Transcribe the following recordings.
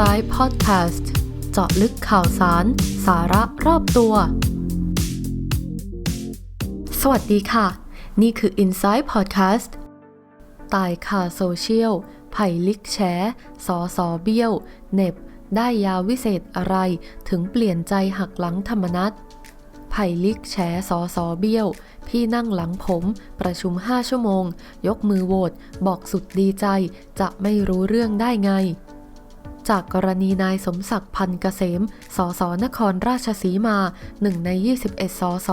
Inside Podcast เจาะลึกข่าวสาร สาระรอบตัว สวัสดีค่ะ นี่คือ Inside Podcast ตายข่าโซเชียลไผ่ลิกแฉสอสอเบี้ยว เน็บ ได้ยาวิเศษอะไรถึงเปลี่ยนใจหักหลังธรรมนัตไผ่ลิกแฉสอสอเบี้ยว พี่นั่งหลังผม ประชุม 5 ชั่วโมง ยกมือโหวตบอกสุดดีใจ จะไม่รู้เรื่องได้ไง จากกรณีนายสมศักดิ์พันเกษม สสนครราชสีมาหนึ่งใน 21 สส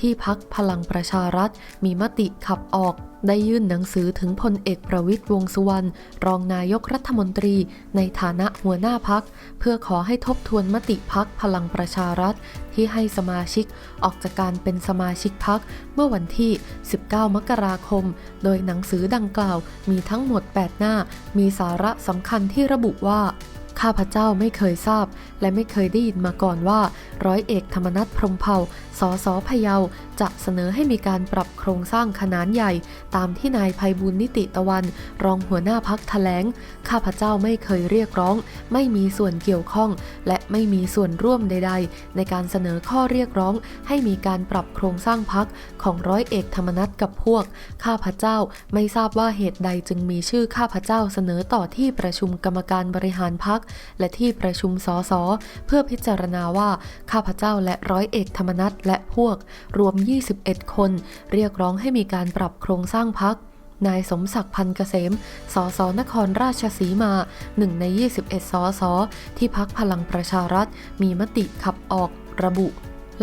ที่พักพลังประชารัฐ มีมติขับออก ได้ยื่นหนังสือถึงพลเอกประวิตยวงสุวรรณรองนายกรัฐมนตรี ในฐานะหัวหน้าพัก เพื่อขอให้ทบทวนมติพักพลังประชารัฐ ที่ให้สมาชิกออกจากการเป็นสมาชิกพักเมื่อวันที่ 19 มกราคม โดยหนังสือดังกล่าวมีทั้งหมด 8 หน้า มีสาระสำคัญที่ระบุว่าข้าพเจ้าไม่เคยทราบ และไม่เคยได้ยินมาก่อนว่า ร้อยเอกธรรมนัฐพรมเผ่า สสพะเยา จะเสนอให้มีการปรับโครงสร้างขนาดใหญ่ ตามที่นายภัยบุญนิติตะวัน รองหัวหน้าพักแถลง ข้าพเจ้าไม่เคยเรียกร้อง ไม่มีส่วนเกี่ยวข้อง และไม่มีส่วนร่วมใด ๆ ในการเสนอข้อเรียกร้อง ให้มีการปรับโครงสร้างพักของร้อยเอกธรรมนัฐกับพวก ข้าพเจ้าไม่ทราบว่าเหตุใดจึงมีชื่อข้าพเจ้าเสนอต่อที่ประชุมกรรมการบริหารพักและที่ประชุมสสเพื่อพิจารณาว่าข้าพเจ้าและร้อยเอกธรรมนัฐและพวกรวม 21 คน เรียกร้องให้มีการปรับโครงสร้างพักนายสมศักดิ์พันเกษม สสนครราชสีมา หนึ่งใน 21 สส ที่พักพลังประชารัฐ มีมติขับออกระบุ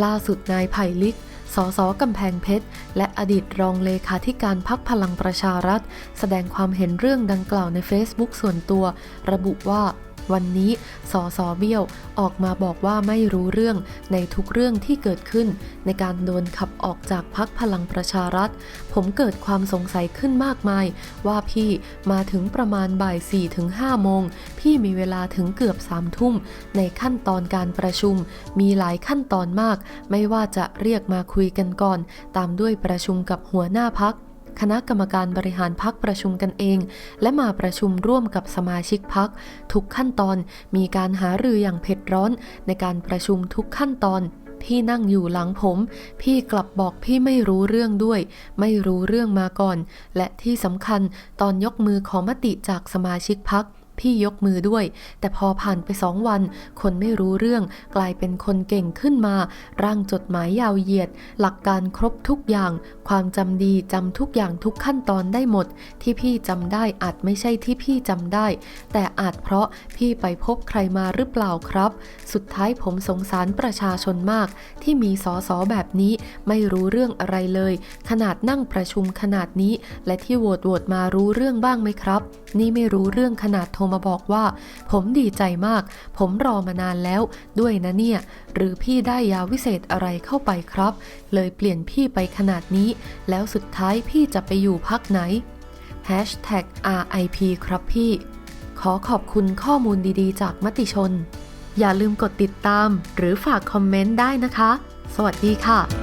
ล่าสุดนายไผ่ลิก สสกำแพงเพชร และอดีตรองเลขาธิการพักพลังประชารัฐ แสดงความเห็นเรื่องดังกล่าวใน Facebook ส่วนตัว ระบุว่า วันนี้สสเบี้ยวออกมาบอกว่าไม่รู้เรื่องในทุกเรื่องที่เกิดขึ้น ในการโดนขับออกจากพักพลังประชารัฐ ผมเกิดความสงสัยขึ้นมากมาย ว่าพี่มาถึงประมาณบ่าย4ถึง5โมง พี่มีเวลาถึงเกือบ3ทุ่ม ในขั้นตอนการประชุม มีหลายขั้นตอนมาก ไม่ว่าจะเรียกมาคุยกันก่อน ตามด้วยประชุมกับหัวหน้าพัก คณะกรรมการบริหารพักประชุมกันเอง และมาประชุมร่วมกับสมาชิกพัก ทุกขั้นตอนมีการหารืออย่างเผ็ดร้อน ในการประชุมทุกขั้นตอนพี่นั่งอยู่หลังผม พี่กลับบอกพี่ไม่รู้เรื่องด้วย ไม่รู้เรื่องมาก่อน และที่สำคัญตอนยกมือขอมติจากสมาชิกพัก พี่ยกมือด้วย แต่พอผ่านไปสองวัน คนไม่รู้เรื่องกลายเป็นคนเก่งขึ้นมา ร่างจดหมายยาวเหยียด หลักการครบทุกอย่าง ความจำดีจำทุกอย่างทุกขั้นตอนได้หมด ที่พี่จำได้อาจไม่ใช่ที่พี่จำได้ แต่อาจเพราะพี่ไปพบใครมาหรือเปล่าครับ สุดท้ายผมสงสารประชาชนมาก ที่มีสอสอแบบนี้ไม่รู้เรื่องอะไรเลย ขนาดนั่งประชุมขนาดนี้ และที่โหวตโหวตมารู้เรื่องบ้างไหมครับ นี่ไม่รู้เรื่องขนาดโทรมาบอกว่า ผมดีใจมาก ผมรอมานานแล้ว ด้วยนะเนี่ย หรือพี่ได้ยาวิเศษอะไรเข้าไปครับ เลยเปลี่ยนพี่ไปขนาดนี้ แล้วสุดท้ายพี่จะไปอยู่พักไหน Hashtag RIP ครับพี่ ขอขอบคุณข้อมูลดีๆ จากมติชน อย่าลืมกดติดตาม หรือฝากคอมเมนต์ได้นะคะ สวัสดีค่ะ